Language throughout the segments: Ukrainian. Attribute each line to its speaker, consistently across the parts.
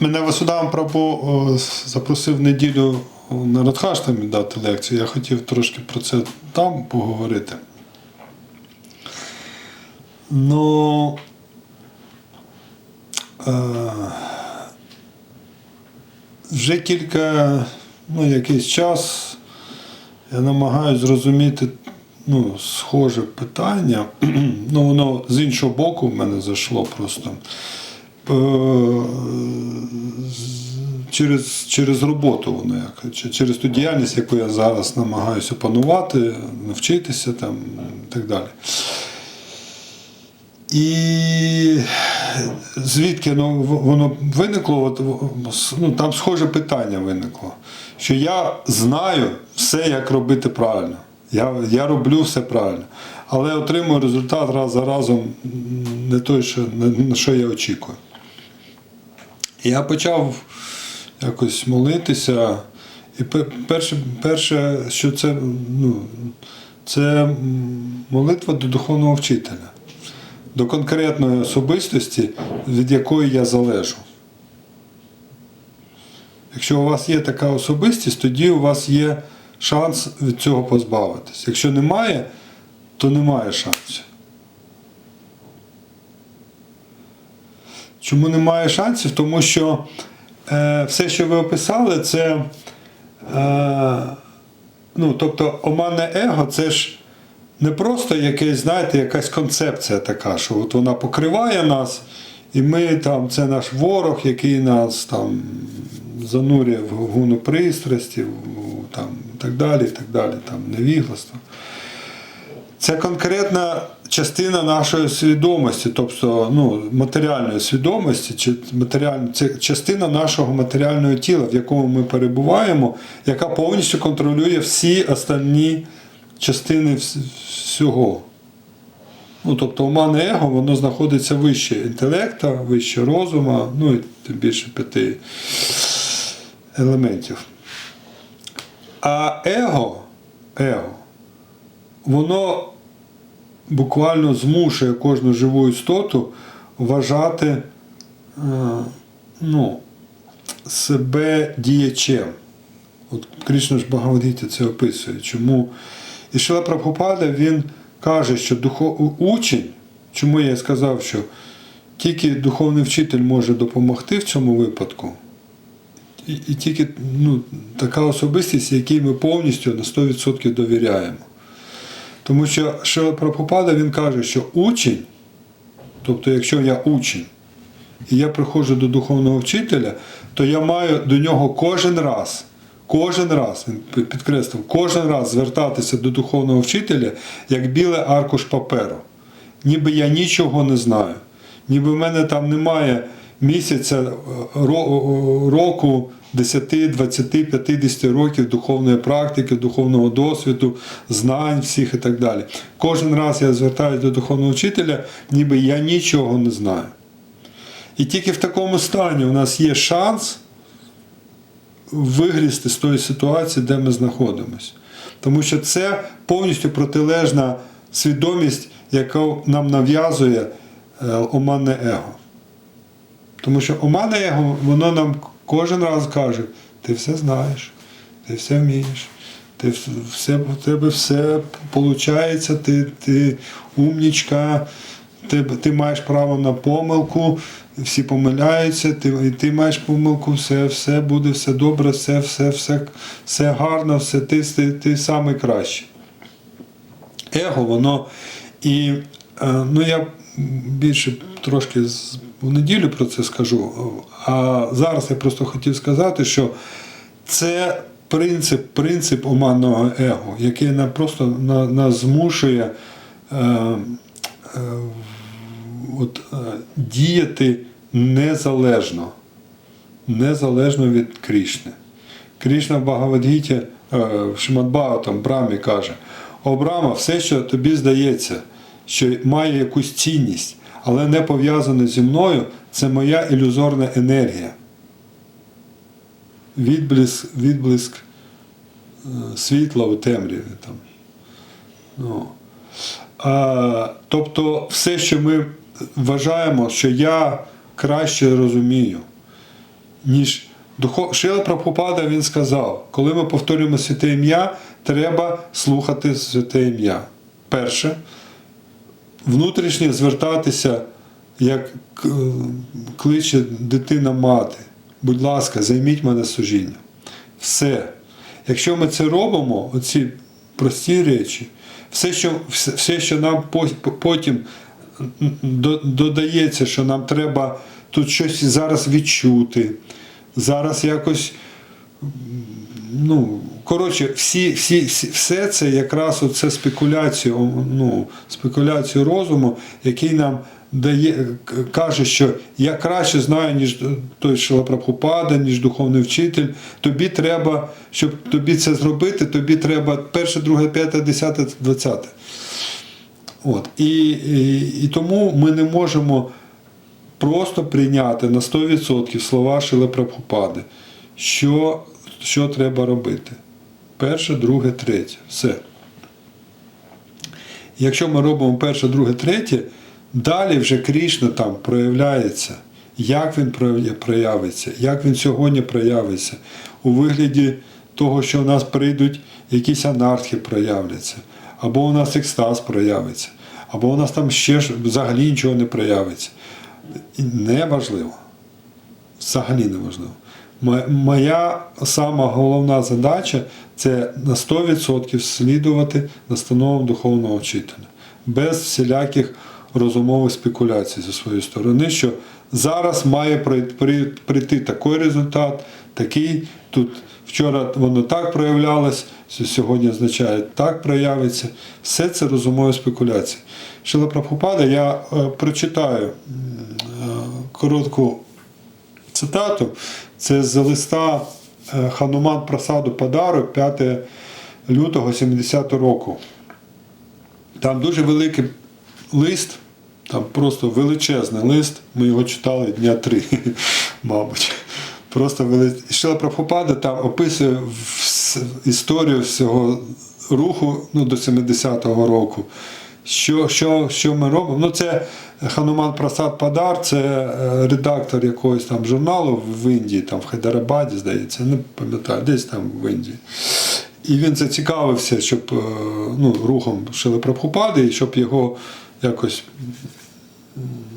Speaker 1: Мене Васудам Прабу запросив неділю на Радхаштамі дати лекцію. Я хотів трошки про це там поговорити. Ну. Е, вже кілька, ну, якийсь час я намагаюся зрозуміти ну, схоже питання. ну, воно з іншого боку в мене зайшло просто. Е, Через, через роботу воно як, через ту діяльність, яку я зараз намагаюся опанувати, навчитися там і так далі. І звідки ну, воно виникло, ну, там схоже питання виникло, що я знаю все, як робити правильно. Я, я роблю все правильно, але отримую результат раз за разом не той, що, на що я очікую. Я почав якось молитися. І перше, перше що це, ну, це молитва до духовного вчителя, до конкретної особистості, від якої я залежу. Якщо у вас є така особистість, тоді у вас є шанс від цього позбавитись. Якщо немає, то немає шансів. Чому немає шансів? Тому що е, все, що ви описали, це. Е, ну, тобто, оманне его це ж не просто якесь, знаєте, якась концепція така, що от вона покриває нас, і ми там, це наш ворог, який нас там занурює в гуну пристрасті, там, і так далі, і так далі, там, невігластво. Це конкретна частина нашої свідомості, тобто ну, матеріальної свідомості, чи матеріаль... це частина нашого матеріального тіла, в якому ми перебуваємо, яка повністю контролює всі остальні частини всього. Ну, тобто умане его, воно знаходиться вище інтелекта, вище розума, ну і тим більше п'яти елементів. А его, его, воно буквально змушує кожну живу істоту вважати е, ну, себе діячем. От Кришна ж Багавадгіті це описує. Чому? І Шила Прабхупада він каже, що духов... учень, чому я сказав, що тільки духовний вчитель може допомогти в цьому випадку. І, і тільки ну, така особистість, якій ми повністю на 100% довіряємо. Тому що Шила Прабхупада він каже, що учень, тобто якщо я учень, і я приходжу до духовного вчителя, то я маю до нього кожен раз, кожен раз, він підкреслив, кожен раз звертатися до духовного вчителя як біле аркуш паперу. Ніби я нічого не знаю. Ніби в мене там немає місяця, року, 10, 20, 50 років духовної практики, духовного досвіду, знань всіх і так далі. Кожен раз я звертаюся до духовного вчителя, ніби я нічого не знаю. І тільки в такому стані у нас є шанс вигрісти з тої ситуації, де ми знаходимося. Тому що це повністю протилежна свідомість, яку нам нав'язує е, оманне его. Тому що оманне его, воно нам кожен раз каже, ти все знаєш, ти все вмієш, ти все, в тебе все виходить, ти, ти умнічка, ти, ти маєш право на помилку, всі помиляються, ти, і ти маєш помилку, все, все буде, все добре, все, все, все, все гарно, все, ти, ти, ти найкращий. Его, воно і е, ну я більше трошки в неділю про це скажу. А зараз я просто хотів сказати, що це принцип, принцип оманного его, який нам просто на- нас змушує е, е, от, е, діяти незалежно, незалежно від Крішни. Крішна в Багавадгіті, е, в Шимадбаатам, Брамі каже: О Брама, все, що тобі здається, що має якусь цінність, але не пов'язане зі мною, це моя ілюзорна енергія. Відблиск, відблиск е, світла у темряві. Там. Ну. А, тобто, все, що ми вважаємо, що я краще розумію, ніж. Шила Прабхупада він сказав, коли ми повторюємо святе ім'я, треба слухати святе ім'я. Перше, внутрішньо звертатися, як кличе дитина мати. Будь ласка, займіть мене служінням. Все. Якщо ми це робимо, оці прості речі, все, що, все, що нам потім додається, що нам треба тут щось зараз відчути, зараз якось. Ну, коротше, всі, всі, всі, все це якраз оце спекуляція, о, ну, спекуляцію розуму, який нам дає, каже, що я краще знаю, ніж той Шилапрабхупада, ніж духовний вчитель. Тобі треба, щоб тобі це зробити, тобі треба перше, друге, п'яте, десяте, двадцяте. От. І, і, і тому ми не можемо просто прийняти на 100% слова Шили Прабхупади, що, що треба робити. Перше, друге, третє. Все. Якщо ми робимо перше, друге, третє, далі вже Крішна там проявляється. Як він проявиться, як він сьогодні проявиться, у вигляді того, що у нас прийдуть якісь анархи проявляться, або у нас екстаз проявиться, або у нас там ще взагалі нічого не проявиться. Неважливо. Взагалі неважливо. Мо- Моя сама головна задача це на 100% слідувати настановам духовного вчителя, без всіляких розумових спекуляцій зі своєї сторони, що зараз має прийти такий результат, такий. Тут вчора воно так проявлялось, сьогодні означає так проявиться. Все це розумові спекуляції. Шила Прабхупада, я е, прочитаю е, коротку цитату. Це з листа е, Хануман Прасаду Падару 5 лютого 70 року. Там дуже великий лист, там просто величезний лист. Ми його читали дня три, мабуть. Просто вели... Шила Прабхупада там описує історію всього руху ну, до 70-го року. Що, що, що ми робимо? Ну, це Хануман Прасад Падар, це е, редактор якогось там журналу в Індії, там в Хайдарабаді, здається, не пам'ятаю, десь там в Індії. І він зацікавився, щоб е, ну, рухом Шили Прабхупади, і щоб його якось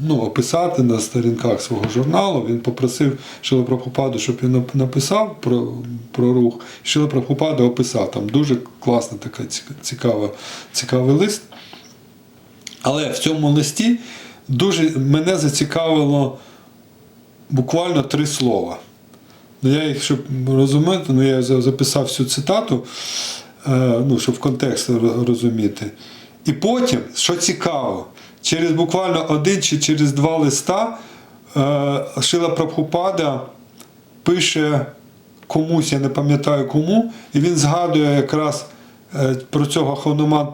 Speaker 1: ну, описати на сторінках свого журналу. Він попросив Шила Прабхупаду, щоб він написав про, про рух. Шила Прабхупада описав. Там дуже класна така цікава, цікавий лист. Але в цьому листі дуже мене зацікавило буквально три слова. Ну, я їх, щоб розуміти, ну я записав всю цитату, е, ну, щоб в контекст розуміти. І потім, що цікаво, через буквально один чи через два листа е, Шила Прабхупада пише комусь, я не пам'ятаю кому, і він згадує якраз про цього Хануман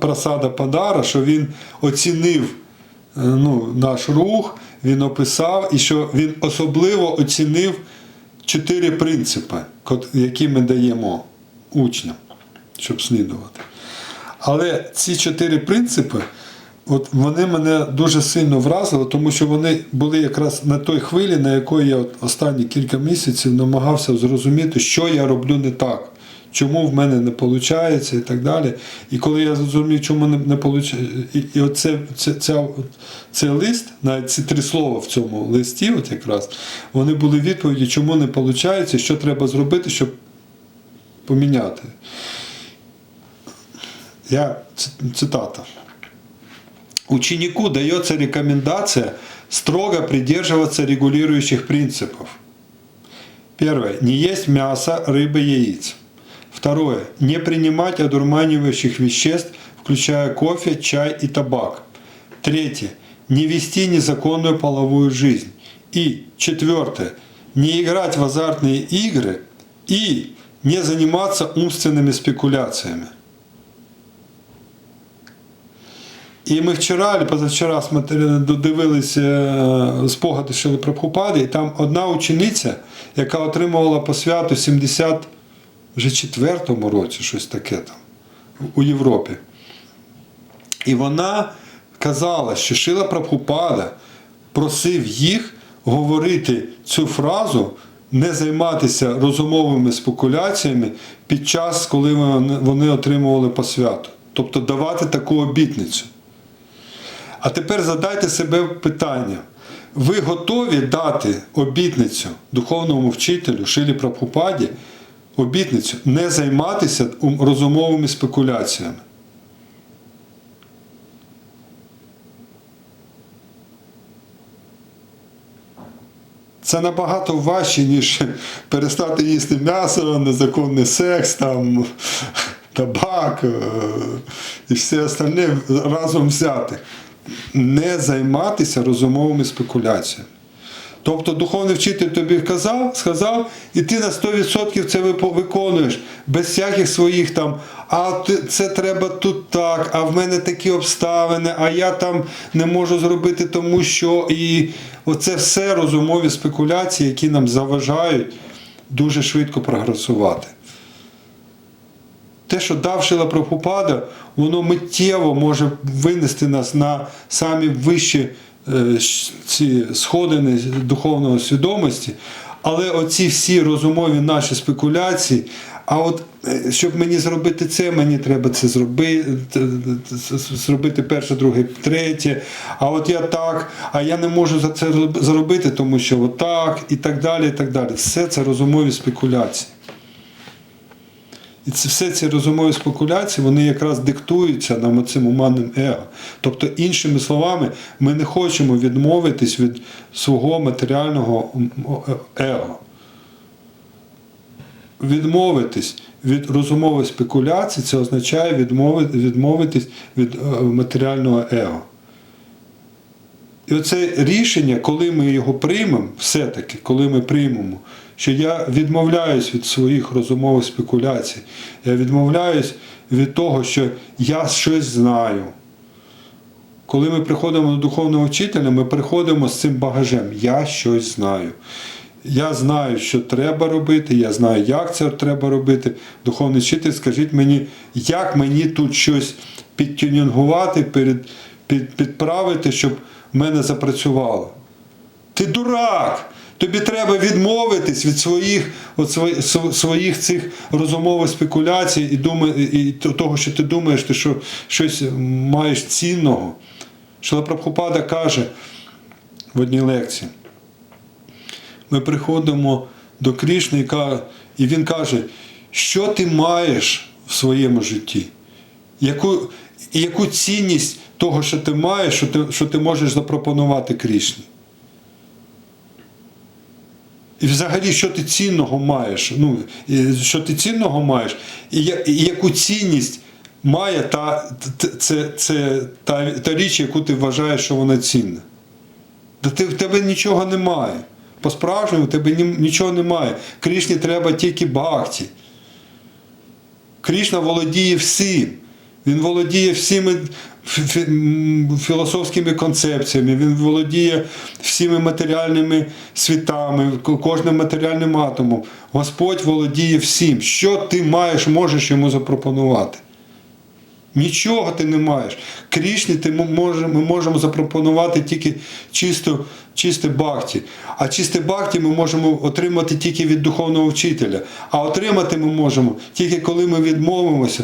Speaker 1: Прасада Падара, що він оцінив е, ну, наш рух, він описав, і що він особливо оцінив чотири принципи, які ми даємо учням, щоб слідувати. Але ці чотири принципи, от вони мене дуже сильно вразили, тому що вони були якраз на той хвилі, на якої я от останні кілька місяців намагався зрозуміти, що я роблю не так, чому в мене не виходить і так далі. І коли я зрозумів, чому не, виходить, і, і оце, це, ця, цей лист, навіть ці три слова в цьому листі, от якраз, вони були відповіді, чому не виходить, що треба зробити, щоб поміняти. Я цитата. Ученику дается рекомендация строго придерживаться регулирующих принципов. Первое. Не есть мясо, рыбы, яиц. Второе. Не принимать одурманивающих веществ, включая кофе, чай и табак. Третье. Не вести незаконную половую жизнь. И четвертое. Не играть в азартные игры и не заниматься умственными спекуляциями. І ми вчора, позавчора додивилися е, е, спогади Шили Прабхупади, і там одна учениця, яка отримувала посвяту 70 вже четвертому році щось таке там у Європі. І вона казала, що Шила Прабхупада просив їх говорити цю фразу, не займатися розумовими спекуляціями під час, коли вони отримували посвяту. Тобто давати таку обітницю. А тепер задайте себе питання. Ви готові дати обітницю духовному вчителю Шилі Прабхупаді, обітницю не займатися розумовими спекуляціями? Це набагато важче, ніж перестати їсти м'ясо, незаконний секс, там, табак е, і все остальне разом взяти. Не займатися розумовими спекуляціями. Тобто духовний вчитель тобі казав, сказав, і ти на 100% це виконуєш, без всяких своїх там, а це треба тут так, а в мене такі обставини, а я там не можу зробити тому, що. І оце все розумові спекуляції, які нам заважають дуже швидко прогресувати. Те, що дав Шила Прабхупада, воно миттєво може винести нас на самі вищі ці сходини духовної свідомості, але оці всі розумові наші спекуляції, а от е, щоб мені зробити це, мені треба це зробити, зробити перше, друге, третє. А от я так, а я не можу за це зробити, тому що отак, і так далі. і так далі. Все це розумові спекуляції. І це все ці розумові спекуляції, вони якраз диктуються нам оцим уманним его. Тобто, іншими словами, ми не хочемо відмовитись від свого матеріального его. Відмовитись від розумових спекуляцій, це означає відмовитись від е, матеріального его. І оце рішення, коли ми його приймемо, все-таки, коли ми приймемо, що я відмовляюсь від своїх розумових спекуляцій, я відмовляюсь від того, що я щось знаю. Коли ми приходимо до духовного вчителя, ми приходимо з цим багажем. Я щось знаю. Я знаю, що треба робити, я знаю, як це треба робити. Духовний вчитель, скажіть мені, як мені тут щось підтюнінгувати, під, підправити, щоб мене запрацювало. Ти дурак! Тобі треба відмовитись від своїх, от свої- своїх цих розумових спекуляцій і, дума, і того, що ти думаєш, ти що щось маєш цінного. Шила Прабхупада каже в одній лекції. Ми приходимо до Крішни і він каже, що ти маєш в своєму житті? Яку, яку цінність того, що ти маєш, що ти, що ти можеш запропонувати Крішні? І взагалі, що ти цінного маєш? Ну, що ти цінного маєш, і, я- і яку цінність має та, це, це, та, та річ, яку ти вважаєш, що вона цінна? Та ти, в тебе нічого немає. По-справжньому в тебе ні- нічого немає. Крішні треба тільки бхакті. Крішна володіє всім. Він володіє всіми філософськими концепціями, він володіє всіми матеріальними світами, кожним матеріальним атомом. Господь володіє всім. Що ти маєш, можеш йому запропонувати? Нічого ти не маєш. Крішні ти мо- може- ми можемо запропонувати тільки чисто, чисте бхакті. А чисте бхакті ми можемо отримати тільки від духовного вчителя. А отримати ми можемо тільки коли ми відмовимося